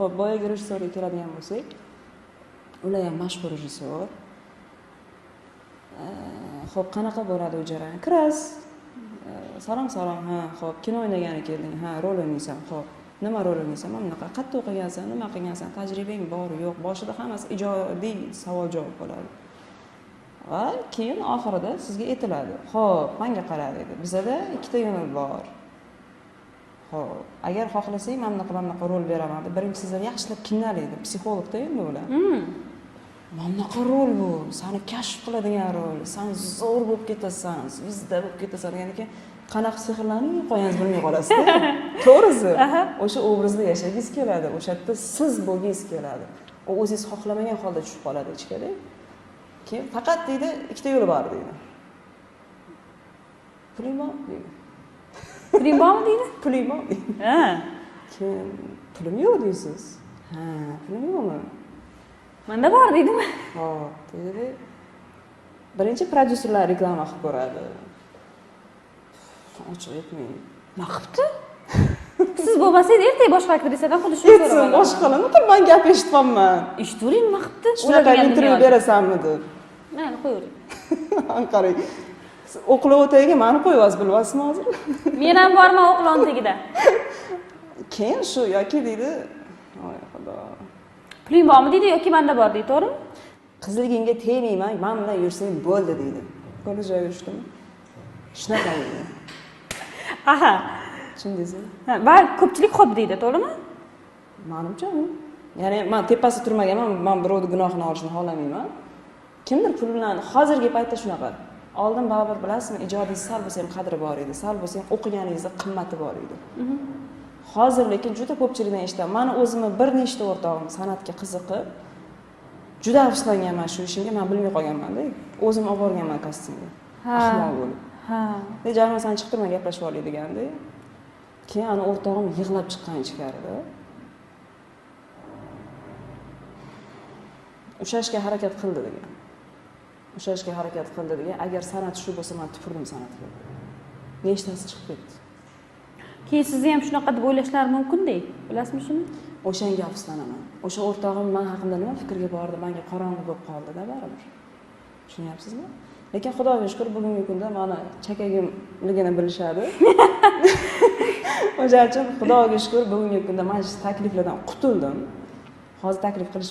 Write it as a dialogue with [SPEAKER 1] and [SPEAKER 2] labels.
[SPEAKER 1] E e eh, ho'p boyagi rejissyorga keladigan bo'lsak ular ham mashhur rejissyor ho'p qanaqa bo'ladi u jarayon kirasiz eh, salom salom ha ho'p. Kino o'ynagani kelding ha rol o'ynaysan ho'p. Nima rol o'ynaysan mana bunaqa qayerda o'qigansan nima qilgansan tajribang bor yo'q boshida hammasi ijodiy e savol javob bo'ladi va keyin oxirida sizga aytiladi ho'p manga qara deydi bizada ikkita yo'nal bor ho'p agar xohlasang mana bunaqa mana bunaqa rol beraman deb. Birinchi sizlarni yaxshilab qiynaladi psixologda endi ular.
[SPEAKER 2] Hmm.
[SPEAKER 1] mana bunaqa rol bu sani kashf qiladigan rol. San zo'r bo'lib ketasan zvizda bo'lib ketasan. Degandan keyin qanaqa sehrlanib qo'yangiz bilmay qolasizda to'g'risi? O'sha obrazda yashagingiz keladi. O'sha yerda siz bo'lgingiz keladi. U o'zingiz xohlamagan holda tushib qoladi ichkada keyin faqat deydi ikkita yo'li bor deydi. Puling bor deydi
[SPEAKER 2] bormi deydi
[SPEAKER 1] puling bor deydi
[SPEAKER 2] ha.
[SPEAKER 1] Keyin pulim yo'q deysiz ha pulim yo'qmi
[SPEAKER 2] manda bor deydimi
[SPEAKER 1] hop dedi. Birinchi prodyuserlar reklama qilib ko'radi ochiq aytmang
[SPEAKER 2] nima qilibdi siz bo'lmasangiz ertaga boshqa aktrisadan xuddi shuni
[SPEAKER 1] aytsin boshqalarni man gap eshitibman
[SPEAKER 2] eshitavering nima qilibdi
[SPEAKER 1] shunaqa intervyu berasanmi deb
[SPEAKER 2] mayli qo'yavering
[SPEAKER 1] qarang siz o'qlov o'tagiga mani qo'yyapsiz bilyapsizmi hozir
[SPEAKER 2] men ham borman o'qlon tagida
[SPEAKER 1] keyin shu yoki deydi oy xudo
[SPEAKER 2] puling bormi deydi yoki manda bor deydi to'g'rimi
[SPEAKER 1] qizligingga tegmayman man bilan yursang bo'ldi deydi qo'li joyiga tushdimi shunaqa deydi
[SPEAKER 2] aha.
[SPEAKER 1] Tushundingizmi
[SPEAKER 2] va ko'pchilik xo'p deydi to'g'rimi
[SPEAKER 1] manimcha ya'ni man tepasida turmaganman man birovni gunohini olishni xohlamayman kimdir pul bilan hozirgi paytda shunaqa oldin baribir bilasizmi ijodiy sal bo'lsa ham qadri bor edi sal bo'lsa ham o'qiganingizni qimmati bor edi. Hozir lekin juda ko'pchilikdan eshitaman mani o'zimni bir nechta o'rtog'im san'atga qiziqib juda afsuslanganman shu ishimga man bilmay qolganmanda o'zim olib borganman
[SPEAKER 2] Ha.
[SPEAKER 1] ahmoq bo'lib.
[SPEAKER 2] ha.
[SPEAKER 1] "Ey, jarima san chiqib turma gaplashib olaylik deganda keyin ani o'rtog'im yig'lab chiqqan ichkarida. Ushlashga harakat qildi degan ushlashga harakat qildi degan agar san'at shu bo'lsa man tupurdim san'atga nechtasi chiqib ketdi.
[SPEAKER 2] Keyin sizni ham shunaqa deb o'ylashlari mumkinda bilasizmi shuni?
[SPEAKER 1] O'shanga afsuslanaman. O'sha o'rtog'im man haqimda nima fikrga bordi? Manga qorong'i bo'lib qoldida baribir. Tushunyapsizmi? Lekin xudoga shukur bugungi kunda mani chakagimligini bilishadi. O'shaning uchun xudoga shukur bugungi kunda mana shu takliflardan qutuldim. Hozir taklif qilish